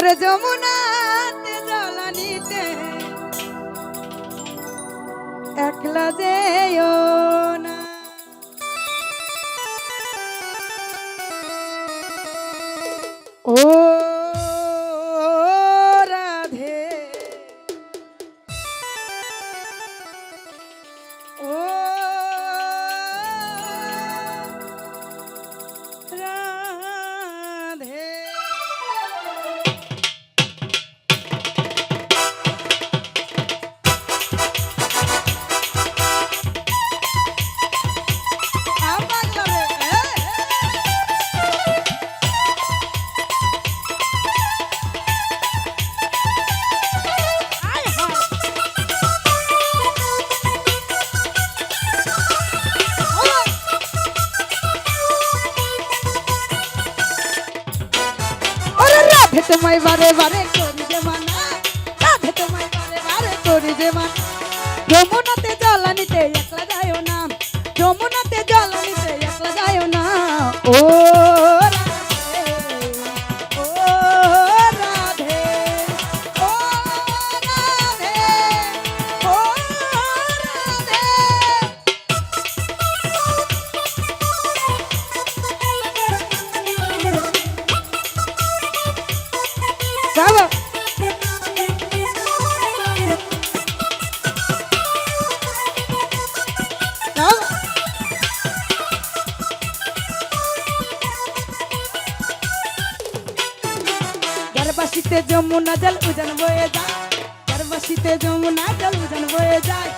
ওরে যমুনাতে জলানিতে একলা যেও তোমায় বারে বারে করি যে মানা। রাধে তোমায় বারে বারে করি যে মানা। যমুনাতে জলানিতে একলা যায় না। যমুনাতে জলানিতে একলা যায় না। ও গর্বাসিতে যমুনা জল উজান বয়ে যায় চারপাশিতে যমুনা জল উজন বয়ে যায়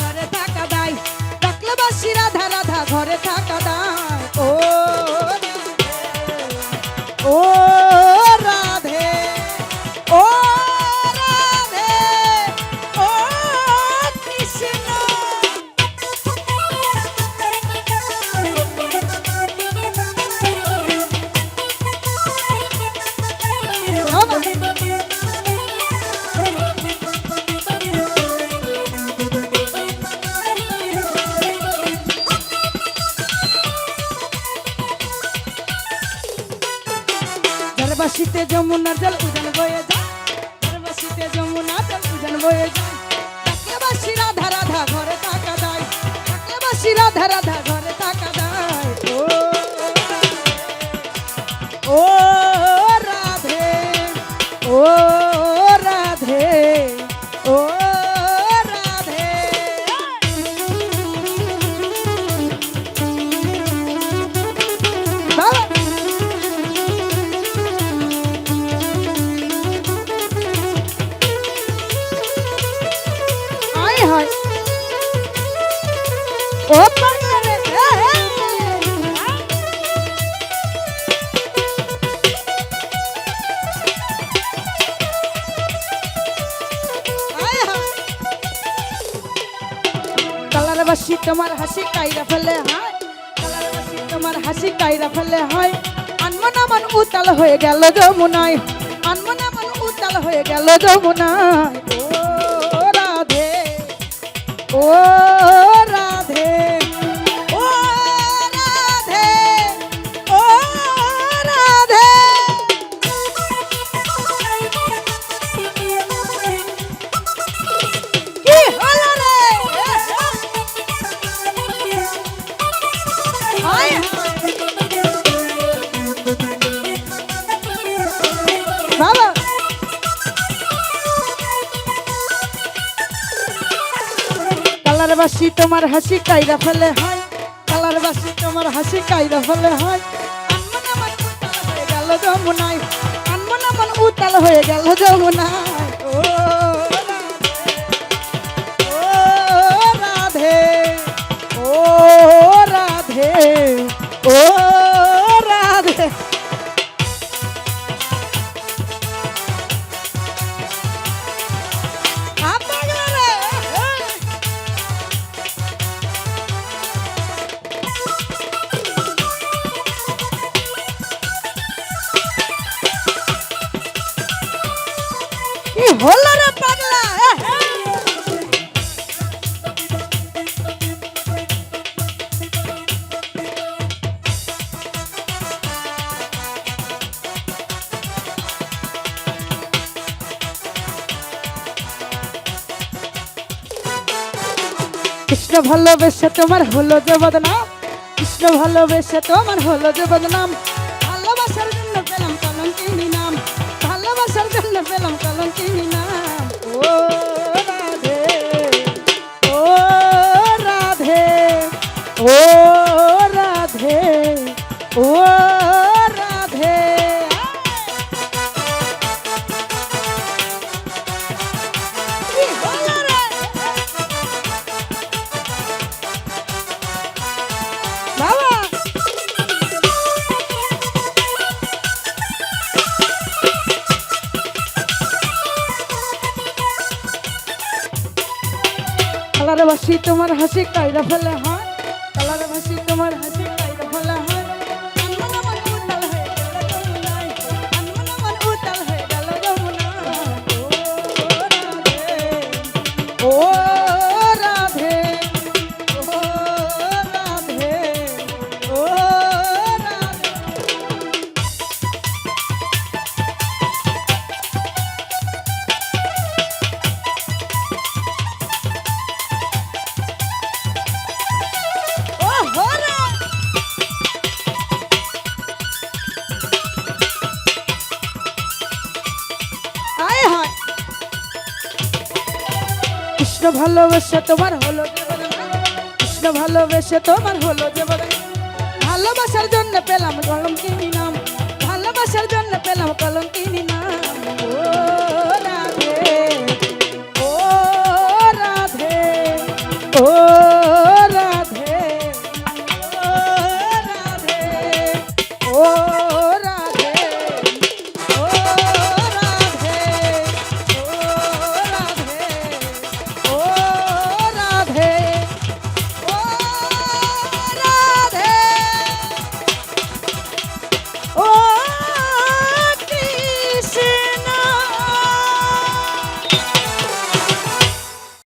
ঘরে থাকা দায় টাকলাবাসীরা ধারা ধা ঘরে থাকা দায় ও ও গর্বাসিতে যমুনা জল উজান বয়ে যায় গর্বাসিতে যমুনা জল উজান বয়ে যায় বাসি তোমার হাসি কাইরা ফেলে হয়। কালার বাসি তোমার হাসি কাইরা ফেলে হয়। আনমনা মন উতাল হয়ে গেল যমুনায় আনমনা মন উতাল হয়ে গেল যমুনায় ও রাধে। ও কালার বাসি তোমার হাসি কাইরা ফেলে হয়। কালার বাসি তোমার হাসি কাইরা ফেলে হয়। আনমনা মন উতাল হয়ে গেল যমুনায়। আনমনা মন উতাল হয়ে গেল যমুনায়। কি হলো রে পাগলা? কৃষ্ণ ভালোবেসে তোমার হলো যে বদনাম। কৃষ্ণ ভালোবেসে তোমার হলো যে বদনাম। পেলাম কলঙ্কিনী চিনি ও কালার বাসি তোমার হাসি কাইরা ফেলে হয়? কালার ভাসি তোমার হাসি। কৃষ্ণ ভালোবেসে তোমার হলো। কৃষ্ণ ভালোবেসে তোমার হলো। ভালোবাসার জন্য পেলাম কলম কিনি নাম ভালোবাসার জন্য পেলাম কলম কিনি নাম